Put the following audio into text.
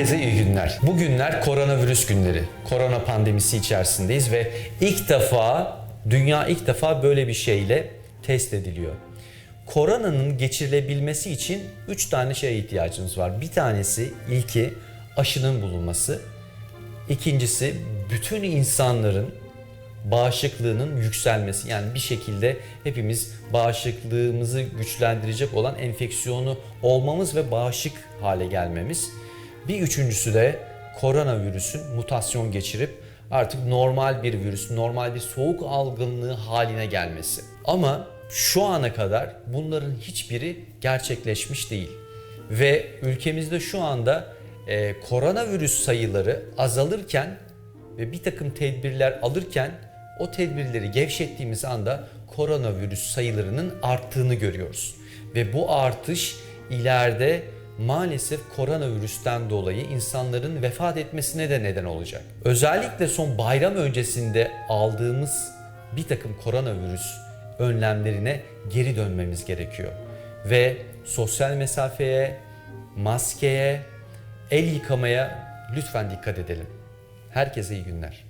Herkese iyi günler. Bu günler koronavirüs günleri. Korona pandemisi içerisindeyiz ve ilk defa, dünya ilk defa böyle bir şeyle test ediliyor. Koronanın geçirilebilmesi için 3 tane şeye ihtiyacımız var. Bir tanesi ilki aşının bulunması. İkincisi bütün insanların bağışıklığının yükselmesi. Yani bir şekilde hepimiz bağışıklığımızı güçlendirecek olan enfeksiyonu olmamız ve bağışık hale gelmemiz. Bir üçüncüsü de koronavirüsün mutasyon geçirip artık normal bir virüs, normal bir soğuk algınlığı haline gelmesi. Ama şu ana kadar bunların hiçbiri gerçekleşmiş değil. Ve ülkemizde şu anda e, koronavirüs sayıları azalırken ve bir takım tedbirler alırken o tedbirleri gevşettiğimiz anda koronavirüs sayılarının arttığını görüyoruz. Ve bu artış ileride maalesef koronavirüsten dolayı insanların vefat etmesine de neden olacak. Özellikle son bayram öncesinde aldığımız bir takım koronavirüs önlemlerine geri dönmemiz gerekiyor. Ve sosyal mesafeye, maskeye, el yıkamaya lütfen dikkat edelim. Herkese iyi günler.